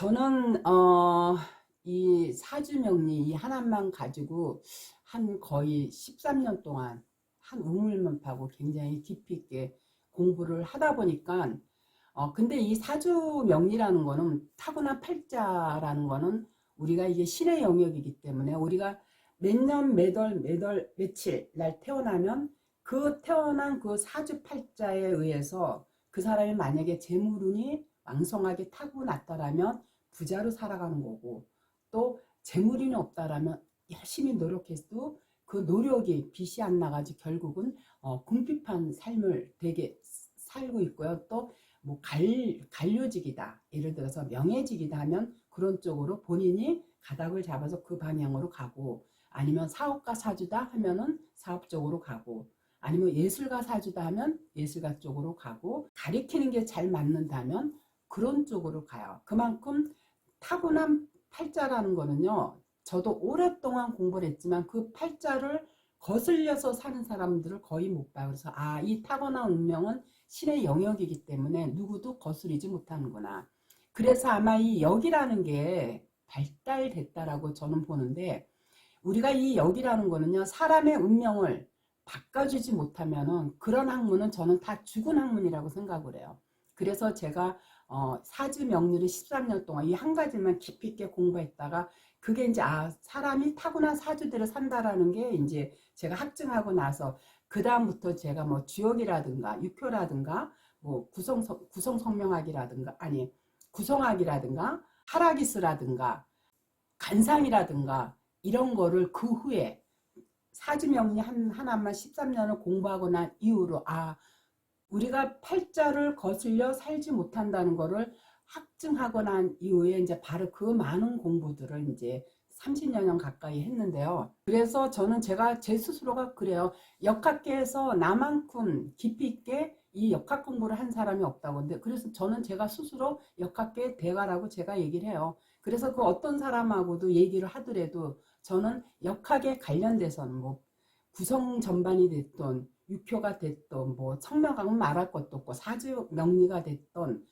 저는 어, 이 사주명리 이 하나만 가지고 한 거의 13년 동안 한 우물만 파고 굉장히 깊이 있게 공부를 하다 보니까 어, 근데 이 사주 명리라는 거는 타고난 팔자라는 거는 우리가 이게 신의 영역이기 때문에 우리가 몇 년, 몇 월, 몇 월, 며칠 날 태어나면 그 태어난 그 사주 팔자에 의해서 그 사람이 만약에 재물운이 왕성하게 타고났다라면 부자로 살아가는 거고 또 재물운이 없다라면 열심히 노력해도 그 노력이 빛이 안 나가지고 결국은 어, 궁핍한 삶을 되게 살고 있고요. 또 뭐 관료직이다. 예를 들어서 명예직이다 하면 그런 쪽으로 본인이 가닥을 잡아서 그 방향으로 가고 아니면 사업가 사주다 하면은 사업 쪽으로 가고 아니면 예술가 사주다 하면 예술가 쪽으로 가고 가리키는 게 잘 맞는다면 그런 쪽으로 가요. 그만큼 타고난 팔자라는 거는요. 저도 오랫동안 공부를 했지만 그 팔자를 거슬려서 사는 사람들을 거의 못 봐요. 그래서 아, 이 타고난 운명은 신의 영역이기 때문에 누구도 거스리지 못하는구나. 그래서 아마 이 역이라는 게 발달됐다라고 저는 보는데 우리가 이 역이라는 거는요. 사람의 운명을 바꿔주지 못하면은 그런 학문은 저는 다 죽은 학문이라고 생각을 해요. 그래서 제가 어, 사주 명리를 13년 동안 이 한 가지만 깊이 있게 공부했다가 그게 이제 아 사람이 타고난 사주대로 산다라는 게 이제 제가 학증하고 나서 그 다음부터 제가 뭐 주역이라든가 육효라든가 뭐 구성 구성 성명학이라든가 아니 구성학이라든가 하라기스라든가 간상이라든가 이런 거를 그 후에 사주명리 한, 하나만 13년을 공부하고 난 이후로 아 우리가 팔자를 거슬려 살지 못한다는 거를 확증하고 난 이후에 이제 바로 그 많은 공부들을 이제 30년 가까이 했는데요. 그래서 저는 제가 제 스스로가 그래요. 역학계에서 나만큼 깊이 있게 이 역학 공부를 한 사람이 없다고. 근데 그래서 저는 제가 스스로 역학계 대가라고 제가 얘기를 해요. 그래서 그 어떤 사람하고도 얘기를 하더라도 저는 역학에 관련돼서는 뭐 구성 전반이 됐던 육효가 됐던 뭐 청명강은 말할 것도 없고 사주 명리가 됐던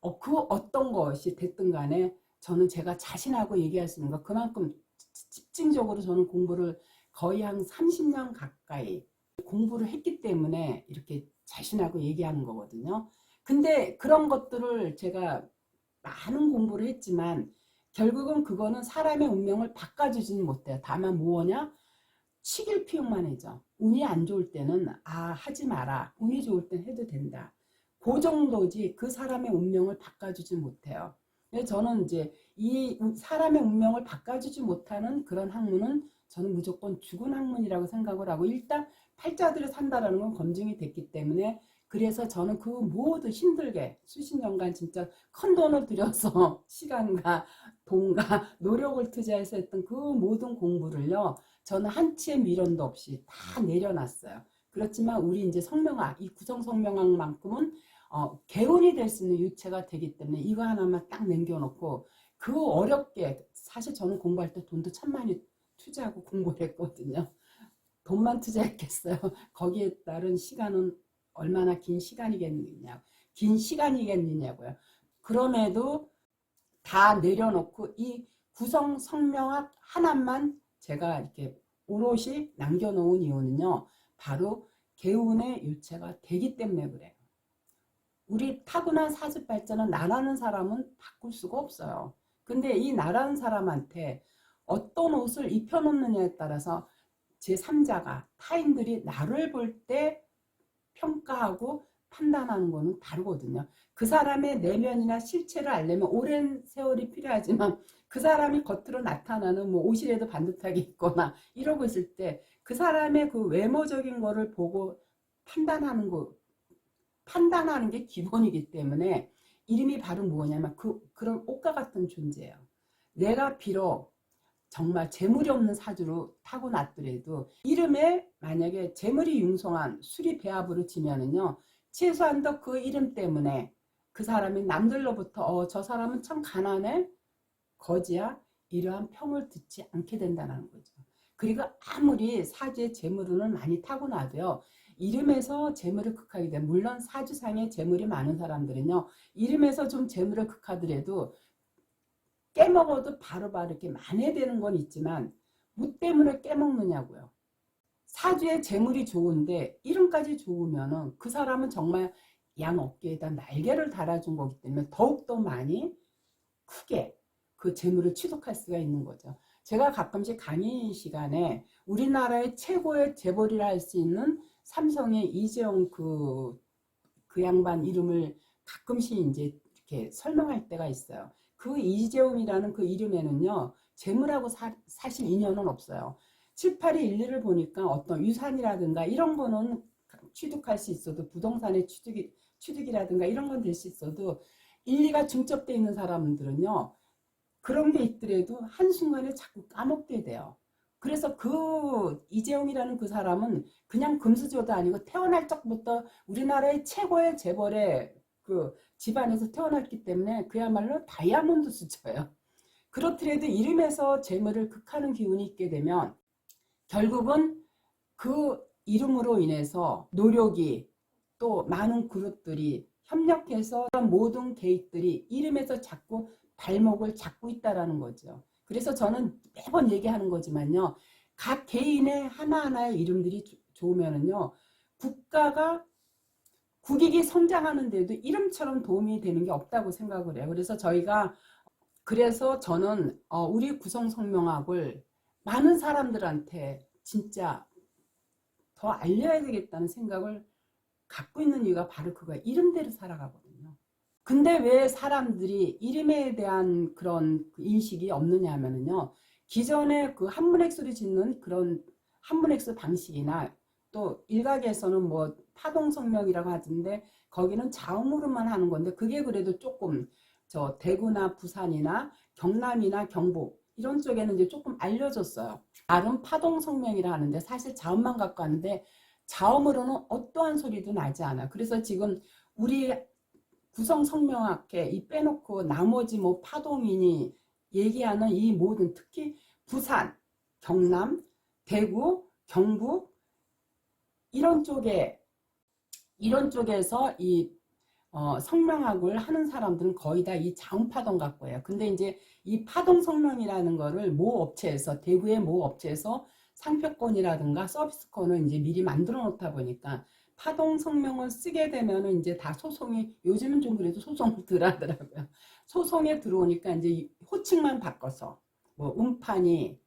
어, 그 어떤 것이 됐든 간에 저는 제가 자신하고 얘기할 수 있는 거 그만큼 집중적으로 저는 공부를 거의 한 30년 가까이 공부를 했기 때문에 이렇게 자신하고 얘기하는 거거든요. 근데 그런 것들을 제가 많은 공부를 했지만 결국은 그거는 사람의 운명을 바꿔주지는 못해요. 다만 뭐냐? 치길 피용만 해죠. 운이 안 좋을 때는 아 하지 마라. 운이 좋을 땐 해도 된다. 그 정도지 그 사람의 운명을 바꿔주지 못해요. 저는 이제 이 사람의 운명을 바꿔주지 못하는 그런 학문은 저는 무조건 죽은 학문이라고 생각을 하고 일단 팔자들을 산다라는 건 검증이 됐기 때문에 그래서 저는 그 모두 힘들게 수십 년간 진짜 큰 돈을 들여서 시간과 돈과 노력을 투자해서 했던 그 모든 공부를요 저는 한치의 미련도 없이 다 내려놨어요. 그렇지만 우리 이제 성명학, 이 구성 성명학만큼은 어, 개운이 될 수 있는 유체가 되기 때문에 이거 하나만 딱 남겨놓고 그 어렵게 사실 저는 공부할 때 돈도 참 많이 투자하고 공부를 했거든요. 돈만 투자했겠어요. 거기에 따른 시간은 얼마나 긴 시간이겠느냐, 긴 시간이겠느냐고요. 그럼에도 다 내려놓고 이 구성 성명학 하나만 제가 이렇게 오롯이 남겨놓은 이유는요. 바로 개운의 유체가 되기 때문에 그래요. 우리 타고난 사주 발전은 나라는 사람은 바꿀 수가 없어요. 근데 이 나라는 사람한테 어떤 옷을 입혀놓느냐에 따라서 제3자가 타인들이 나를 볼 때 평가하고 판단하는 거는 다르거든요. 그 사람의 내면이나 실체를 알려면 오랜 세월이 필요하지만 그 사람이 겉으로 나타나는 뭐 옷이라도 반듯하게 입거나 이러고 있을 때 그 사람의 그 외모적인 거를 보고 판단하는 거 판단하는 게 기본이기 때문에 이름이 바로 뭐냐면 그 그런 옷과 같은 존재예요. 내가 비록 정말 재물이 없는 사주로 타고났더라도 이름에 만약에 재물이 융성한 수리 배합으로 지면은요 최소한 더 그 이름 때문에 그 사람이 남들로부터 어, 저 사람은 참 가난해 거지야 이러한 평을 듣지 않게 된다는 거죠. 그리고 아무리 사주의 재물운을 많이 타고나도요. 이름에서 재물을 극하게 돼. 물론 사주상에 재물이 많은 사람들은요. 이름에서 좀 재물을 극하더라도 깨먹어도 바로바로 이렇게 만회되는 건 있지만 뭐 때문에 깨먹느냐고요. 사주에 재물이 좋은데 이름까지 좋으면은 그 사람은 정말 양 어깨에다 날개를 달아준 거기 때문에 더욱더 많이 크게 그 재물을 취득할 수가 있는 거죠. 제가 가끔씩 강의 시간에 우리나라의 최고의 재벌이라 할 수 있는 삼성의 이재용 그, 그 양반 이름을 가끔씩 이제 이렇게 설명할 때가 있어요. 그 이재용이라는 그 이름에는요, 재물하고 사, 사실 인연은 없어요. 7, 8이 일리를 보니까 어떤 유산이라든가 이런 거는 취득할 수 있어도 부동산의 취득이, 취득이라든가 이런 건 될 수 있어도 일리가 중첩되어 있는 사람들은요, 그런 게 있더라도 한순간에 자꾸 까먹게 돼요. 그래서 그 이재용이라는 그 사람은 그냥 금수저도 아니고 태어날 적부터 우리나라의 최고의 재벌의 그 집안에서 태어났기 때문에 그야말로 다이아몬드 수저예요. 그렇더라도 이름에서 재물을 극하는 기운이 있게 되면 결국은 그 이름으로 인해서 노력이 또 많은 그룹들이 협력해서 모든 개입들이 이름에서 자꾸 발목을 잡고 있다라는 거죠. 그래서 저는 매번 얘기하는 거지만요. 각 개인의 하나하나의 이름들이 좋으면은요. 국가가 국익이 성장하는 데도 이름처럼 도움이 되는 게 없다고 생각을 해요. 그래서 저희가 그래서 저는 어, 우리 구성 성명학을 많은 사람들한테 진짜 더 알려야 되겠다는 생각을 갖고 있는 이유가 바로 그거예요. 이름대로 살아가거든요. 근데 왜 사람들이 이름에 대한 그런 그 인식이 없느냐 하면은요. 기존에 그 한문액수를 짓는 그런 한문액수 방식이나 또 일각에서는 뭐 파동성명이라고 하던데 거기는 자음으로만 하는 건데 그게 그래도 조금 저 대구나 부산이나 경남이나 경북 이런 쪽에는 이제 조금 알려졌어요. 나름 파동성명이라 하는데 사실 자음만 갖고 하는데 자음으로는 어떠한 소리도 나지 않아. 그래서 지금 우리 구성 성명학회 이 빼놓고 나머지 뭐 파동이니 얘기하는 이 모든 특히 부산, 경남, 대구, 경북 이런 쪽에 이런 쪽에서 이 어, 성명학을 하는 사람들은 거의 다 이 자음파동 갖고 해요. 근데 이제 이 파동 성명이라는 거를 모 업체에서 대구의 모 업체에서 상표권이라든가 서비스권을 이제 미리 만들어 놓다 보니까 파동 성명을 쓰게 되면은 이제 다 소송이 요즘은 좀 그래도 소송 들어가더라고요. 소송에 들어오니까 이제 호칭만 바꿔서 뭐 음판이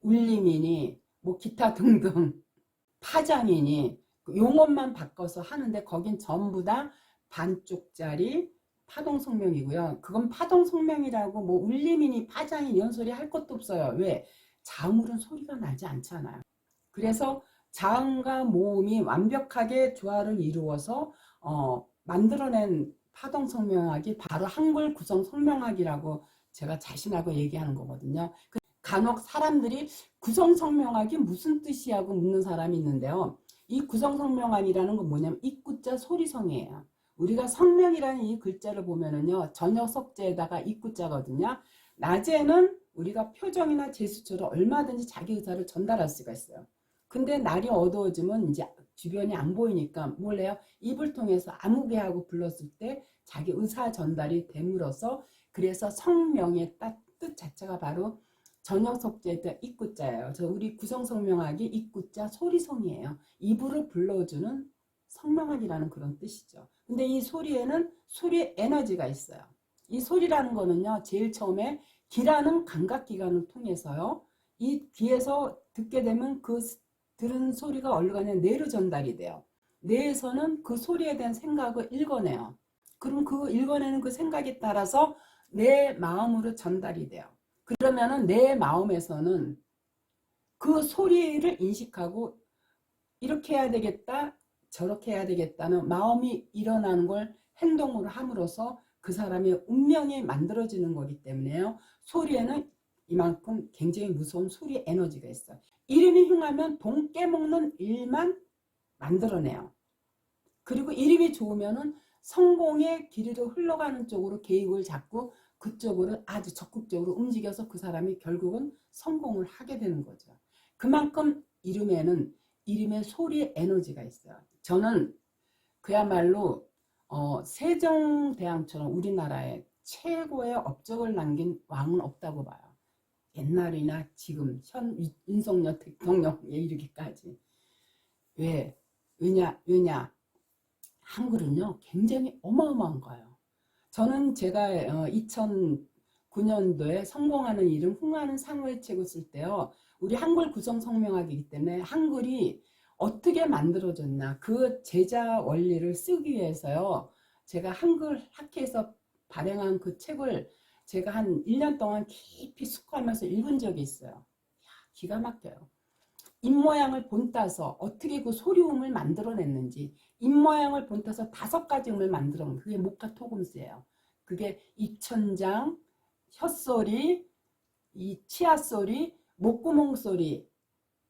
울림이니 뭐 기타 등등 파장이니 그 용어만 바꿔서 하는데 거긴 전부 다 반쪽짜리 파동 성명이고요. 그건 파동 성명이라고 뭐 울림이니 파장이 이런 소리 할 것도 없어요. 왜? 자음으로는 소리가 나지 않잖아요. 그래서 자음과 모음이 완벽하게 조화를 이루어서 어, 만들어낸 파동 성명학이 바로 한글 구성 성명학이라고 제가 자신하고 얘기하는 거거든요. 그 간혹 사람들이 구성 성명학이 무슨 뜻이냐고 묻는 사람이 있는데요. 이 구성 성명학이라는 건 뭐냐면 입구자 소리성이에요. 우리가 성명이라는 이 글자를 보면은요. 전혀석제에다가 입구자거든요. 낮에는 우리가 표정이나 제스처로 얼마든지 자기 의사를 전달할 수가 있어요. 근데 날이 어두워지면 이제 주변이 안 보이니까 뭘래요? 입을 통해서 아무개하고 불렀을 때 자기 의사 전달이 됨으로써 그래서 성명의 뜻 자체가 바로 전역석제의 입구자예요. 저 우리 구성 성명학이 입구자 소리성이에요. 입으로 불러주는 성명학이라는 그런 뜻이죠. 근데 이 소리에는 소리의 에너지가 있어요. 이 소리라는 거는요. 제일 처음에 귀라는 감각기관을 통해서요. 이 귀에서 듣게 되면 그 들은 소리가 어디로 가냐 뇌로 전달이 돼요. 뇌에서는 그 소리에 대한 생각을 읽어내요. 그럼 그 읽어내는 그 생각에 따라서 내 마음으로 전달이 돼요. 그러면은 내 마음에서는 그 소리를 인식하고 이렇게 해야 되겠다, 저렇게 해야 되겠다는 마음이 일어나는 걸 행동으로 함으로써 그 사람의 운명이 만들어지는 거기 때문에요. 소리에는 이만큼 굉장히 무서운 소리 에너지가 있어요. 이름이 흉하면 돈 깨먹는 일만 만들어내요. 그리고 이름이 좋으면은 성공의 길이로 흘러가는 쪽으로 계획을 잡고 그쪽으로 아주 적극적으로 움직여서 그 사람이 결국은 성공을 하게 되는 거죠. 그만큼 이름에는 이름의 소리의 에너지가 있어요. 저는 그야말로 어, 세종대왕처럼 우리나라에 최고의 업적을 남긴 왕은 없다고 봐요. 옛날이나 지금 현 유- 윤석열 대통령에 이르기까지. 왜? 왜냐 왜냐? 한글은요 굉장히 어마어마한 거예요. 저는 제가 2009년도에 성공하는 이름 흥하는 상호의 책을 쓸 때요 우리 한글 구성 성명학이기 때문에 한글이 어떻게 만들어졌나 그 제자 원리를 쓰기 위해서요 제가 한글 학회에서 발행한 그 책을 제가 한 1년 동안 깊이 숙고하면서 읽은 적이 있어요. 야, 기가 막혀요. 입모양을 본따서 어떻게 그 소리음을 만들어냈는지 입모양을 본따서 다섯 가지 음을 만들어 놓은 그게 목화 토금스예요. 그게 입천장, 혓소리, 이 치아소리, 목구멍 소리,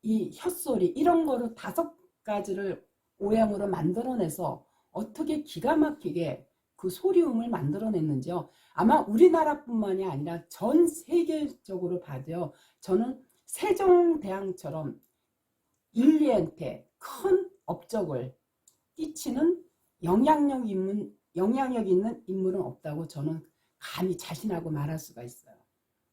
이 혓소리 이런 거를 다섯 가지를 오양으로 만들어내서 어떻게 기가 막히게 그 소리음을 만들어냈는지요. 아마 우리나라뿐만이 아니라 전 세계적으로 봐도요. 저는 세종대왕처럼 인류한테 큰 업적을 끼치는 영향력 있는 영향력 있는 인물은 없다고 저는 감히 자신하고 말할 수가 있어요.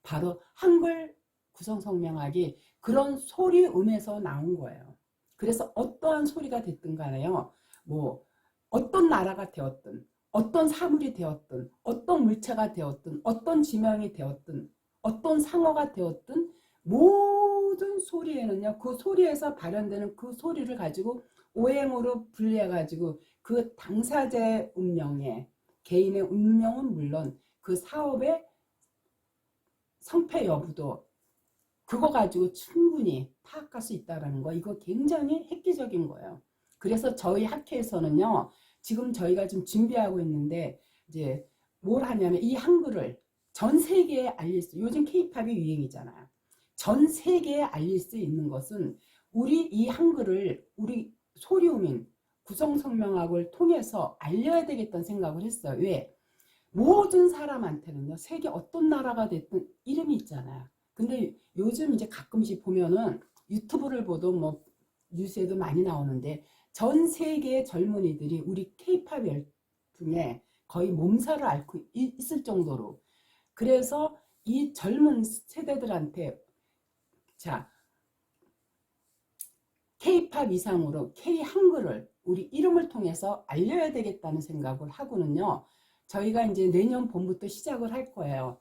바로 한글 구성 성명학이 그런 소리음에서 나온 거예요. 그래서 어떠한 소리가 됐든 간에요. 뭐 어떤 나라가 되었든 어떤 사물이 되었든 어떤 물체가 되었든 어떤 지명이 되었든 어떤 상어가 되었든 모든 소리에는요 그 소리에서 발현되는 그 소리를 가지고 오행으로 분리해 가지고 그 당사자의 운명에 개인의 운명은 물론 그 사업의 성패 여부도 그거 가지고 충분히 파악할 수 있다는 거 이거 굉장히 획기적인 거예요. 그래서 저희 학회에서는요 지금 저희가 지금 준비하고 있는데 이제 뭘 하냐면 이 한글을 전 세계에 알릴 수 요즘 케이팝이 유행이잖아요. 전 세계에 알릴 수 있는 것은 우리 이 한글을 우리 소리음인 구성성명학을 통해서 알려야 되겠다는 생각을 했어요. 왜? 모든 사람한테는요, 세계 어떤 나라가 됐든 이름이 있잖아요. 근데 요즘 이제 가끔씩 보면은 유튜브를 보도 뭐 뉴스에도 많이 나오는데 전 세계의 젊은이들이 우리 케이팝 열풍에 거의 몸살을 앓고 이- 있을 정도로 그래서 이 젊은 세대들한테 자 케이팝 이상으로 K 한글을 우리 이름을 통해서 알려야 되겠다는 생각을 하고는요. 저희가 이제 내년 봄부터 시작을 할 거예요.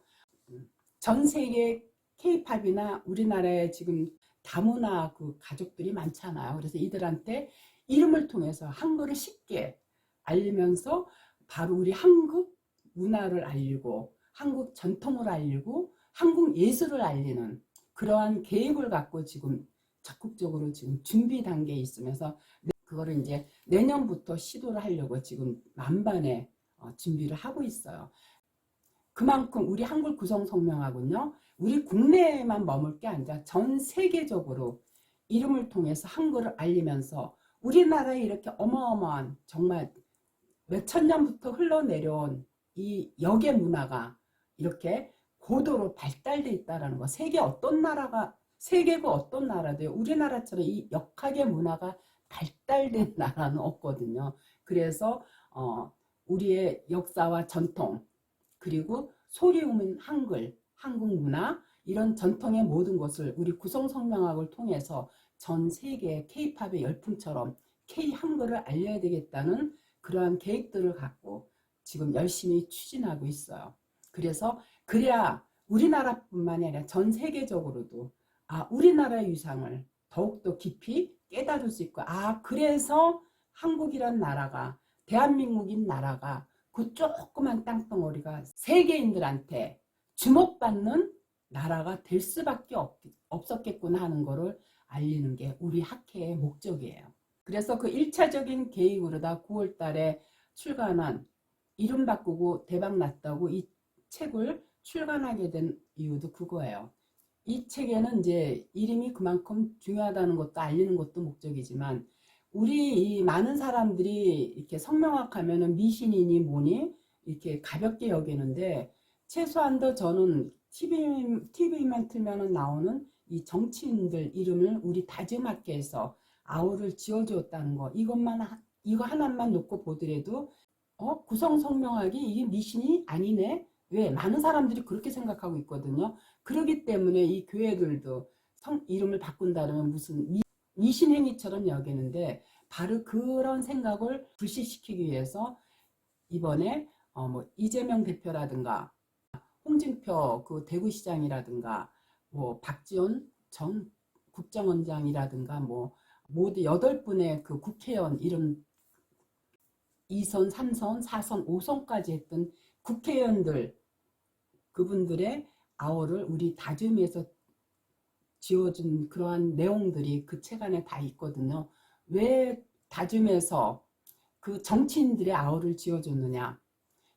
전 세계 케이팝이나 우리나라에 지금 다문화 그 가족들이 많잖아요. 그래서 이들한테 이름을 통해서 한글을 쉽게 알리면서 바로 우리 한국 문화를 알리고 한국 전통을 알리고 한국 예술을 알리는 그러한 계획을 갖고 지금 적극적으로 지금 준비 단계에 있으면서 그거를 이제 내년부터 시도를 하려고 지금 만반의 어, 준비를 하고 있어요. 그만큼 우리 한글 구성 성명하고요. 우리 국내에만 머물 게 아니라 전 세계적으로 이름을 통해서 한글을 알리면서 우리나라에 이렇게 어마어마한 정말 몇천 년부터 흘러내려온 이 역의 문화가 이렇게 고도로 발달돼 있다라는 거. 세계 어떤 나라가 세계고 어떤 나라도 우리나라처럼 이 역학의 문화가 발달된 나라는 없거든요. 그래서 어, 우리의 역사와 전통 그리고 소리음인 한글, 한국 문화 이런 전통의 모든 것을 우리 구성성명학을 통해서 전 세계 K-팝의 열풍처럼 K 한글을 알려야 되겠다는 그러한 계획들을 갖고 지금 열심히 추진하고 있어요. 그래서 그래야 우리나라뿐만이 아니라 전 세계적으로도 아 우리나라의 유상을 더욱더 깊이 깨달을 수 있고 아 그래서 한국이란 나라가 대한민국인 나라가 그 조그만 땅덩어리가 세계인들한테 주목받는 나라가 될 수밖에 없, 없었겠구나 하는 거를 알리는 게 우리 학회의 목적이에요. 그래서 그 1차적인 계획으로다 9월 달에 출간한 이름 바꾸고 대박 났다고 이 책을 출간하게 된 이유도 그거예요. 이 책에는 이제 이름이 그만큼 중요하다는 것도 알리는 것도 목적이지만 우리 이 많은 사람들이 이렇게 성명학 하면은 미신이니 뭐니 이렇게 가볍게 여기는데 최소한도 저는 TV, TV만 틀면은 나오는 이 정치인들 이름을 우리 다짐학계에서 아우를 지어주었다는 거. 이것만 하- 이거 하나만 놓고 보더라도 어 구성 성명학이 이게 미신이 아니네? 왜? 많은 사람들이 그렇게 생각하고 있거든요. 그러기 때문에 이 교회들도 성 이름을 바꾼다면 무슨 미, 미신 행위처럼 여기는데 바로 그런 생각을 불식시키기 위해서 이번에 어 뭐 이재명 대표라든가 홍준표 그 대구시장이라든가 뭐 박지원 전 국정원장이라든가 뭐 모두 여덟 분의 그 국회의원 이름 2선, 3선, 4선, 5선까지 했던 국회의원들 그분들의 아워를 우리 다짐에서 지어준 그러한 내용들이 그 책 안에 다 있거든요. 왜 다짐에서 그 정치인들의 아우를 지어줬느냐?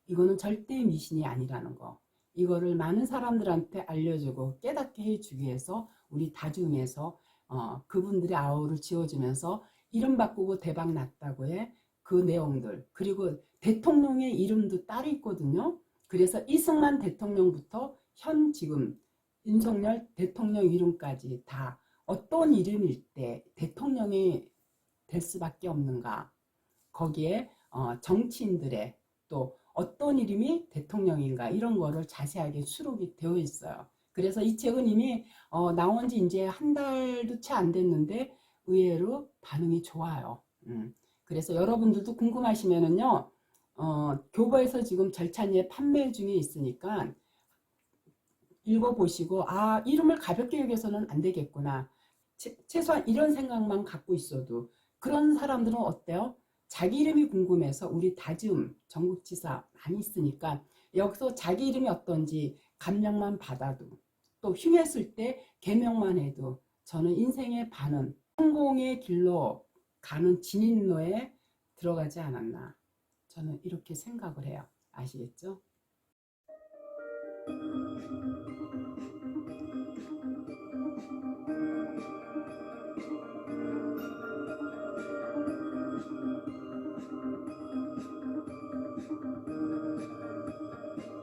이거는 절대 미신이 아니라는 거. 이거를 많은 사람들한테 알려주고 깨닫게 해주기 위해서 우리 다중에서 어, 그분들의 아우를 지어주면서 이름 바꾸고 대박 났다고 해. 그 내용들. 그리고 대통령의 이름도 따로 있거든요. 그래서 이승만 대통령부터 현 지금 윤석열 대통령 이름까지 다 어떤 이름일 때 대통령이 될 수밖에 없는가. 거기에 어, 정치인들의 또 어떤 이름이 대통령인가 이런 거를 자세하게 수록이 되어 있어요. 그래서 이 책은 이미 어, 나온 지 이제 한 달도 채 안 됐는데 의외로 반응이 좋아요. 음. 그래서 여러분들도 궁금하시면은요, 어, 교보에서 지금 절찬리에 판매 중에 있으니까 읽어보시고, 아, 이름을 가볍게 여겨서는 안 되겠구나. 최, 최소한 이런 생각만 갖고 있어도 그런 사람들은 어때요? 자기 이름이 궁금해서 우리 다지음 전국지사 많이 있으니까 여기서 자기 이름이 어떤지 감명만 받아도 또 흉했을 때 개명만 해도 저는 인생의 반은 성공의 길로 가는 진인로에 들어가지 않았나 저는 이렇게 생각을 해요 아시겠죠? Thank you.